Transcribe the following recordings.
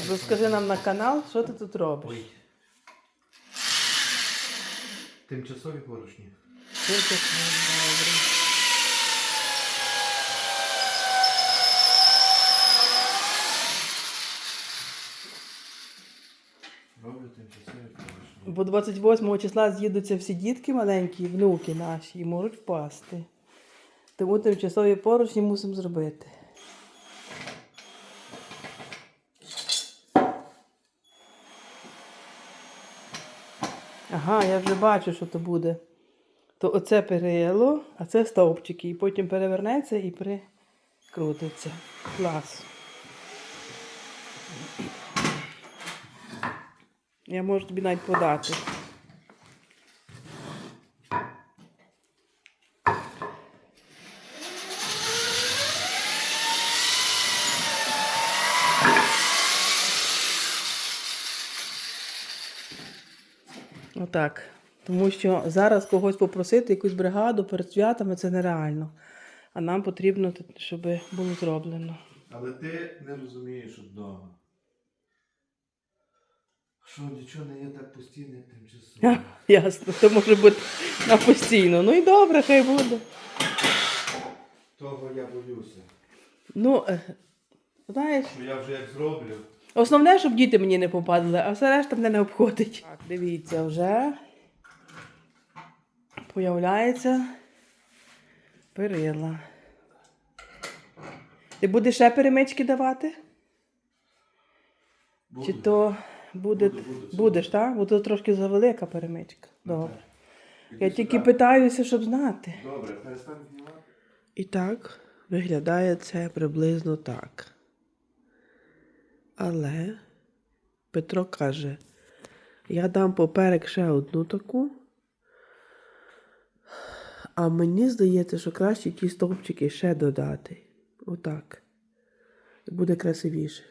Розкажи нам на канал, що ти тут робиш. Ой. Тимчасові поручні. Тільки добре. Роблю тимчасові поручні. Бо 28 числа з'їдуться всі дітки маленькі, внуки наші, і можуть впасти. Тому тимчасові поручні мусимо зробити. Ага, я вже бачу, що то буде. То оце перело, а це стовпчики. І потім перевернеться і прикрутиться. Клас. Я можу тобі навіть подати. Отак. Тому що зараз когось попросити, якусь бригаду перед святами це нереально. А нам потрібно, щоб було зроблено. Але ти не розумієш одного. Що нічого не є так постійно, як тимчасово. Ха, Ясно, це може бути на постійно. Ну і добре, хай буде. Того я боюся. Ну, е, знаєш, Що я вже як зроблю. Основне, щоб діти мені не попадали, а все решта мене не обходить. Так, дивіться, вже появляється перила. Ти будеш ще перемички давати? Чи то буде... Буду, буду, будеш, так? Бо то трошки завелика перемичка. Добре. Іди Я тільки питаюся, щоб знати. Добре, перестань знімати. І так виглядає це приблизно так. Але Петро каже: я дам поперек ще одну таку. А мені здається, що краще ті стовпчики ще додати. Отак. Буде красивіше.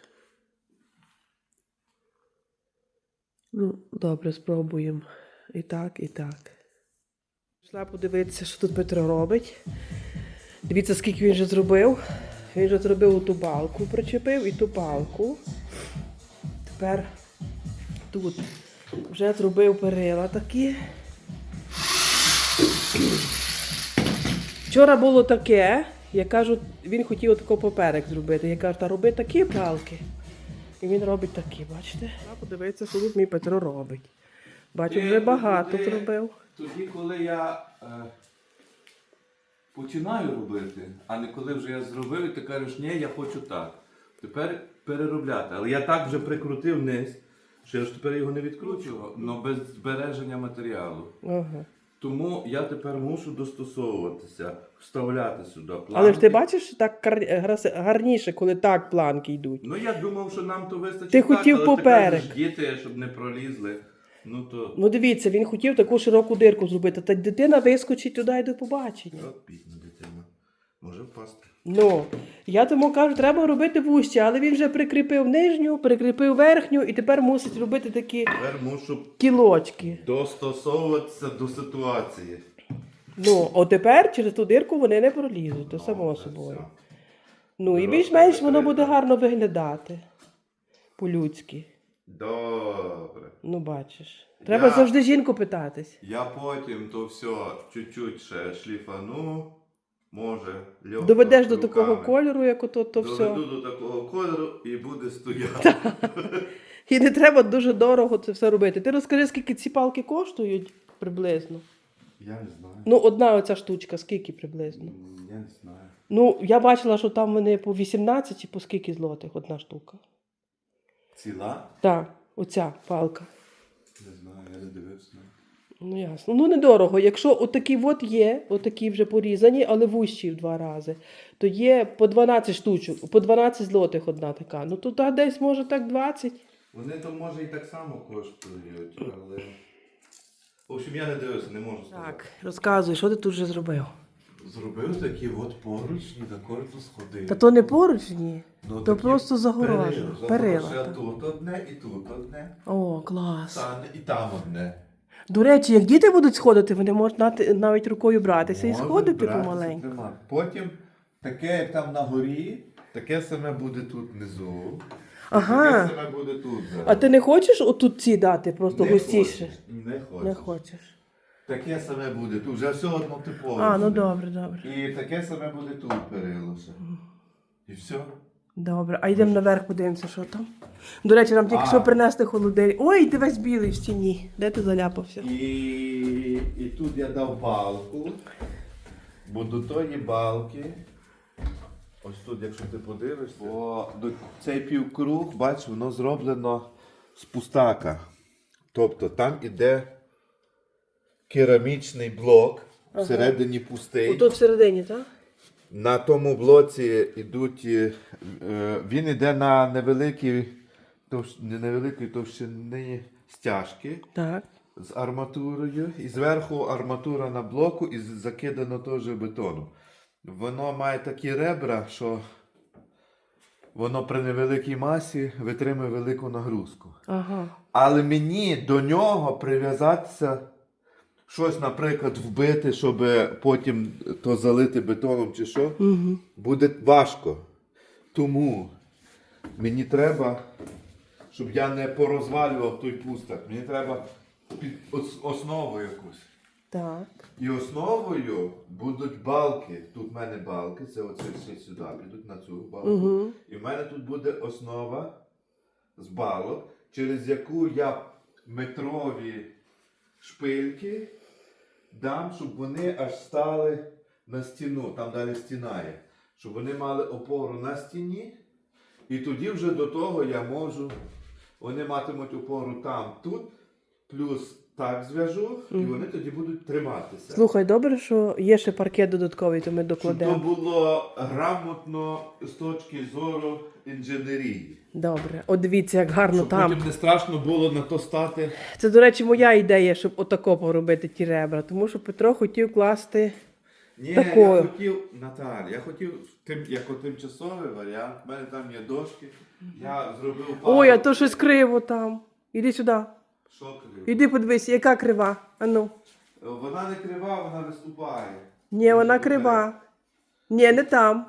Ну, добре, спробуємо. І так, і так. Пішла подивитися, що тут Петро робить. Дивіться, скільки він вже зробив. Він вже зробив ту балку, причепив і ту палку. Тепер тут вже зробив перила такі. Вчора було таке, я кажу, він хотів тако поперек зробити. Я кажу, та роби такі палки. І він робить такі, бачите? А подивіться, що тут мій Петро робить. Бачу, вже багато зробив. Тоді, коли я е, починаю робити, а не коли вже я зробив, і ти кажеш, ні, я хочу так. Тепер переробляти. Але я так вже прикрутив низ, що я ж тепер його не відкручував, але без збереження матеріалу. Ага. Тому я тепер мушу достосовуватися, вставляти сюди планки. Але ж ти бачиш, так гарніше, коли так планки йдуть. Ну я думав, що нам то вистачить. Ти так, хотів але поперек. Ти кажеш, діти, щоб не пролізли. Ну то Ну дивіться, він хотів таку широку дирку зробити, та дитина вискочить туди і до побачення. От бідна дитина. Може впасти. Ну, я тому кажу, треба робити вужче, але він вже прикріпив нижню, прикріпив верхню і тепер мусить робити такі Тепер мушу кілочки. достосовуватися до ситуації. Ну, от тепер через ту дирку вони не пролізуть, то само О, це собою. все. Ну і більш-менш воно буде гарно виглядати. По-людськи. Добре. Ну, бачиш. Треба Я- завжди жінку питатись. Я потім то все чуть-чуть ще шліфану, може, легко Доведеш до руками. такого кольору, як ото то все. Доведу до такого кольору і буде стояти. І не треба дуже дорого це все робити. Ти розкажи, скільки ці палки коштують приблизно. Я не знаю. Ну, одна оця штучка, скільки приблизно. М, Я не знаю. Ну, я бачила, що там вони по 18 чи по скільки злотих одна штука. Ціла? Так, оця палка. Не знаю, я не дивився. Ну ясно. Ну недорого. Якщо отакі от є, отакі вже порізані, але вущі в два рази, то є по 12 штучок, по 12 злотих одна така. Ну тут десь може так 20. Вони то може і так само коштують, але. В общем, я не дивився, не можу сказати. Так, розказуй, що ти тут вже зробив? Зробив такі от поручні на корпус ходив. Та то не поручні, Ну, то такі просто загорожа. перила. Перила. Так. Тут одне і тут одне. О, клас. Та, і там одне. До речі, як діти будуть сходити, вони можуть нати- навіть рукою братися і Може сходити братися, помаленьку. Потім таке, як там на горі, таке саме буде тут внизу. Ага. Таке саме буде тут. зараз. А ти не хочеш отут ці дати, просто Не густіше? хочеш, Не хочеш. Не хочеш. Таке саме буде. Тут вже все однотипове. А, ну добре, добре. І таке саме буде тут перилося. І все. Добре, а йдемо наверх, подивимося, що там. До речі, нам тільки А. що принесли холодильник. Ой, ти весь білий в стіні. Де ти заляпався? І, і тут я дав балку. Бо до тої балки. Ось тут, якщо ти подивишся, бо до цей півкруг, бач, воно зроблено з пустака. Тобто там іде керамічний блок, всередині пустий. Отут всередині, так? На тому блоці йдуть, е, він йде на невеликій, невеликої товщини стяжки Так. з арматурою, і зверху арматура на блоку і закидано теж бетоном. Воно має такі ребра, що воно при невеликій масі витримує велику нагрузку. Ага. Але мені до нього прив'язатися, щось, наприклад, вбити, щоб потім то залити бетоном чи що, Угу. буде важко. Тому мені треба, щоб я не порозвалював той пустак. Мені треба під основу якусь. Так. І основою будуть балки. Тут в мене балки, це оце все сюди, підуть на цю балку. Угу. І в мене тут буде основа з балок, через яку я метрові шпильки дам, щоб вони аж стали на стіну, там далі стіна є. Щоб вони мали опору на стіні. І тоді вже до того я можу. Вони матимуть опору там, тут, плюс так зв'яжу, і вони тоді будуть триматися. Слухай, добре, що є ще паркет додатковий, то ми Щоб то докладемо. було грамотно з точки зору інженерії. Добре. От дивіться, як гарно Щоб там. потім не страшно було на то стати. Це, до речі, моя ідея, щоб отако поробити ті ребра. Тому що Петро хотів класти. Ні, Такою. я хотів, Наталя, я хотів тим, як тимчасовий варіант. У мене там є дошки. Я зробив пару. Ой, а то щось криво там. Іди сюди. Що криво? Іди подивись, яка крива. Ану. Вона не крива, вона виступає. Ні, вона крива. Ні, не там.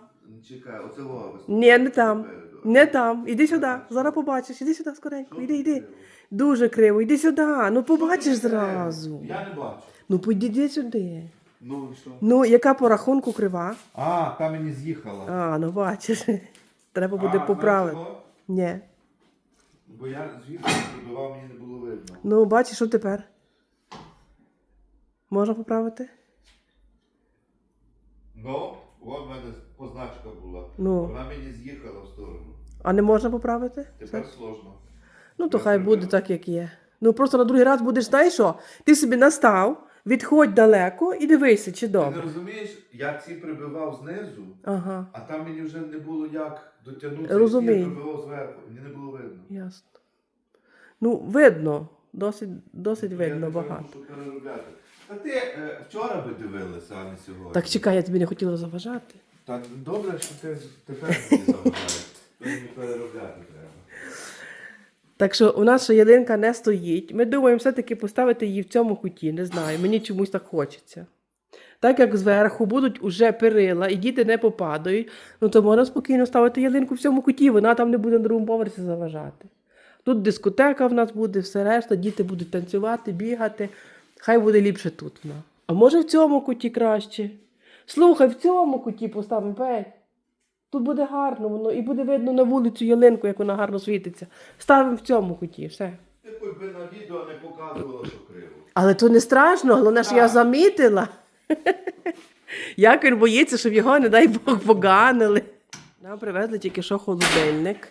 Чекай, оце вона виступає. Ні, не там. Не там. Іди сюди. Зараз побачиш. Іди сюди скоренько. Іди, іди. Дуже криво. Іди сюди. Ну побачиш зразу. Я не бачу. Ну підійди сюди. Ну і що? Ну, яка по рахунку крива? А, там мені з'їхала. А, ну бачиш. Треба буде поправити. Ні. Бо я звідси пробивав, мені не було видно. Ну, бачиш, що тепер? Можна поправити? Ну, от в мене позначка була. Ну. Вона мені з'їхала в сторону. А не можна поправити? Тепер сложно. Ну, то хай буде так, як є. Ну просто на другий раз будеш, знаєш що? Ти собі настав, відходь далеко і дивися, чи Ти не добре. розумієш, я ці прибивав знизу, Ага, а там мені вже не було як дотягнутися. Розумію. Я прибивав зверху, мені не було видно. ясно. Ну, видно, досить, досить Я видно багато. мушу. Та ти е, вчора би дивилася, а не сьогодні. Так чекай, я тобі не хотіла заважати. Так добре, що ти тепер мені заважаєш. То мені переробляти треба. Так що у нас ще ялинка не стоїть. Ми думаємо все-таки поставити її в цьому куті. Не знаю, мені чомусь так хочеться. Так як зверху будуть уже перила і діти не попадають, ну то можна спокійно ставити ялинку в цьому куті, вона там не буде на другому поверсі заважати. Тут дискотека в нас буде, все решта, діти будуть танцювати, бігати. Хай буде ліпше тут вона. А може в цьому куті краще? Слухай, в цьому куті поставимо петь. Тут буде гарно воно і буде видно на вулицю ялинку, як вона гарно світиться. Ставимо в цьому куті, все. Ти хоч би на відео не показувала, що криво. Але то не страшно, головне, що я Так. замітила. Як він боїться, щоб його, не дай Бог, поганили. Нам привезли тільки що холодильник.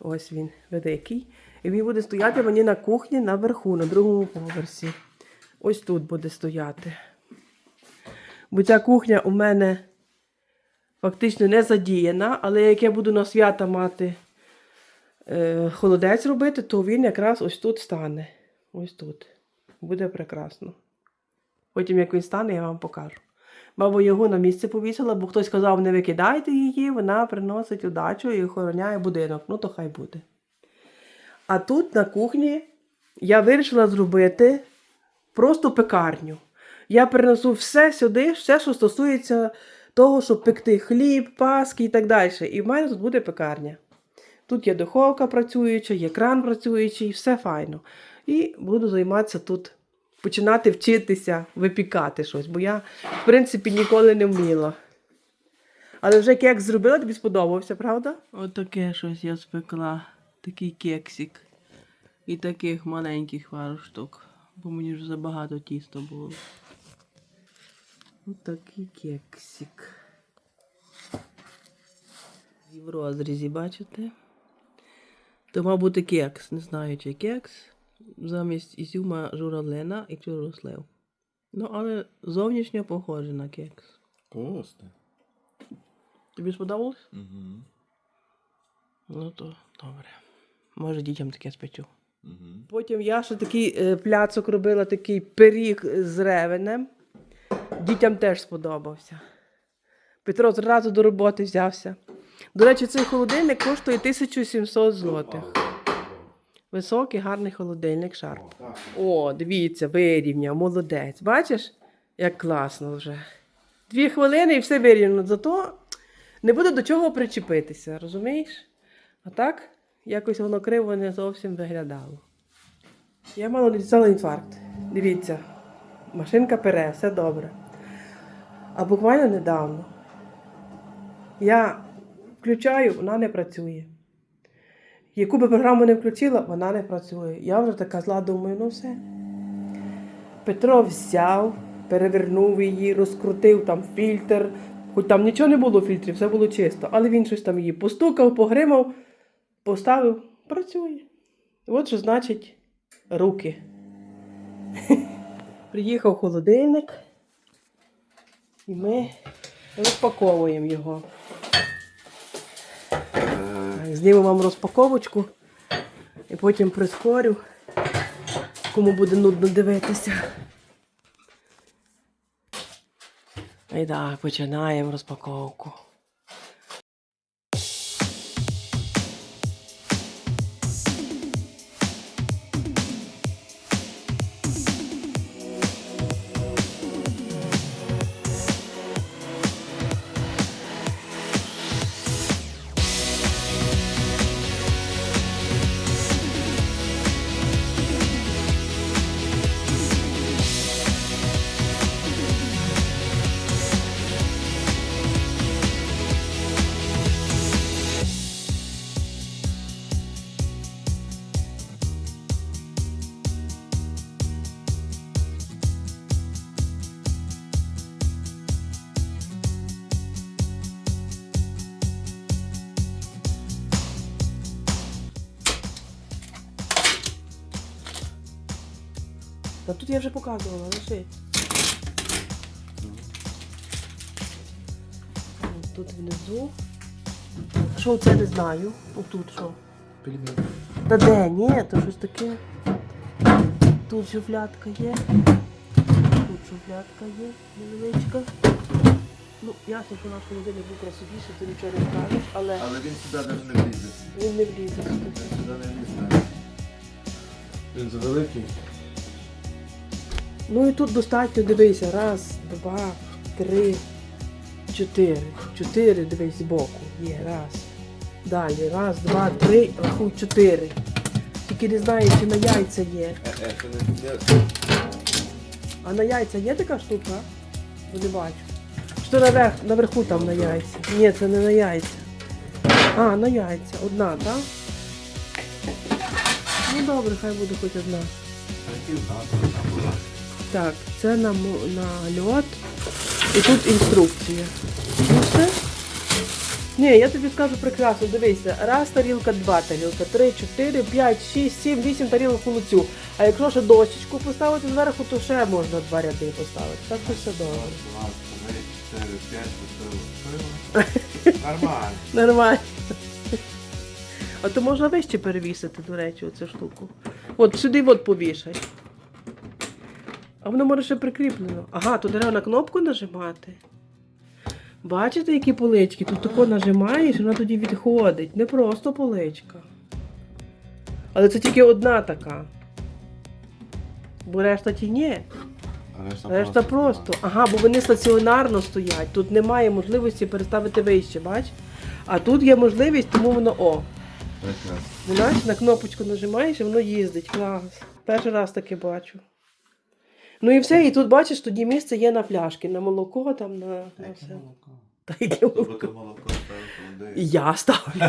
Ось він великий. І він буде стояти мені на кухні наверху, на другому поверсі. Ось тут буде стояти. Бо ця кухня у мене фактично не задіяна, але як я буду на свята мати е, холодець робити, то він якраз ось тут стане. Ось тут. Буде прекрасно. Потім, як він стане, я вам покажу. Бабу його на місце повісила, бо хтось казав, не викидайте її, вона приносить удачу і охороняє будинок. Ну, то хай буде. А тут на кухні я вирішила зробити просто пекарню. Я перенесу все сюди, все, що стосується того, щоб пекти хліб, паски і так далі. І в мене тут буде пекарня. Тут є духовка працююча, є кран працюючий, все файно. І буду займатися тут, починати вчитися випікати щось, бо я, в принципі, ніколи не вміла. Але вже кекс зробила, тобі сподобався, правда? Отаке щось я спекла, такий кексик. І таких маленьких пару штук, бо мені вже забагато тіста було. Отакий кексик. В розрізі, бачите? То мав бути кекс. Не знаю, чи кекс. Замість ізюма журавлина і чорослив. Ну, але зовнішньо похоже на кекс. Класно. Тобі сподобалось? Угу. Ну то добре. Може дітям таке спечу. Угу. Потім я ще такий е, пляцок робила, такий пиріг з ревенем. Дітям теж сподобався. Петро зразу до роботи взявся. До речі, цей холодильник коштує 1700 злотих. Високий, гарний холодильник Шарп. О, дивіться, вирівняв, молодець. Бачиш, як класно вже. Дві хвилини і все вирівняно. Зато не буде до чого причепитися, розумієш? А так, якось воно криво не зовсім виглядало. Я мало не інфаркт. Дивіться, машинка пере, все добре. А буквально недавно я включаю, вона не працює. Яку би програму не включила, вона не працює. Я вже така зла, думаю, ну все. Петро взяв, перевернув її, розкрутив там фільтр. Хоч там нічого не було в фільтрі, все було чисто. Але він щось там її постукав, погримав, поставив, працює. От що значить руки. Приїхав холодильник, і ми розпаковуємо його. Зніму вам розпаковочку і потім прискорю, кому буде нудно дивитися. І так, починаємо розпаковку. Та тут я вже показувала, лиши. Тут внизу. Що це не знаю. Отут що. Та де? Ні, то щось таке. Тут шуфлятка є. Тут шуфлятка є, невеличка. Ну, ясно, що наш холодильник був красивіший, ти нічого не скажеш, але Але він сюди навіть не влізе. він не влізе. Він сюди не влізе. Він завеликий. Ну і тут достатньо, дивися, раз, два, три, чотири. Чотири, дивись, збоку. Є, раз. Далі, раз, два, три, рахуй, чотири. Тільки не знаю, чи на яйця є. Е, е. А на яйця є така штука? Бо не бачу. Що наверх, наверху там на яйця? Ні, це не на яйця. А, на яйця. Одна, так? Ну добре, хай буде хоч одна. Так, це на, на льот. І тут інструкція. Ну все. Ні, я тобі скажу прекрасно, дивися. Раз тарілка, два тарілка, три, чотири, п'ять, шість, сім, вісім тарілок холодцю. А якщо ще дощечку поставити зверху, то ще можна два ряди поставити. Так що все добре. Два, три, чотири, п'ять. Нормально. Нормально. А то можна вище перевісити, до речі, оцю штуку. От сюди от повішай. А воно може ще прикріплено. Ага, тут треба на кнопку нажимати. Бачите, які полички? Тут тако нажимаєш, вона тоді відходить. Не просто поличка. Але це тільки одна така. Бо решта ті ні. А Решта просто. Ага, бо вони стаціонарно стоять. Тут немає можливості переставити вище, бач? А тут є можливість, тому воно о. Прекрасно. Знаєш, на кнопочку нажимаєш і воно їздить. Клас. Перший раз таке бачу. Ну і все, і тут бачиш, тоді місце є на пляшки, на молоко, там на, на все. Та яке молоко. молоко ставити, І я ставлю.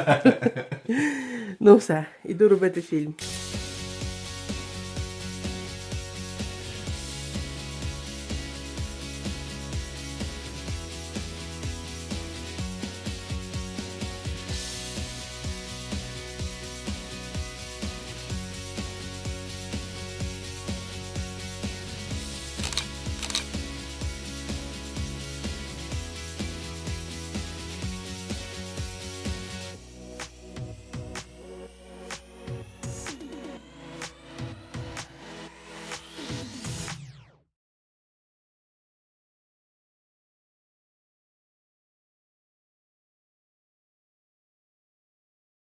ну все, іду робити фільм.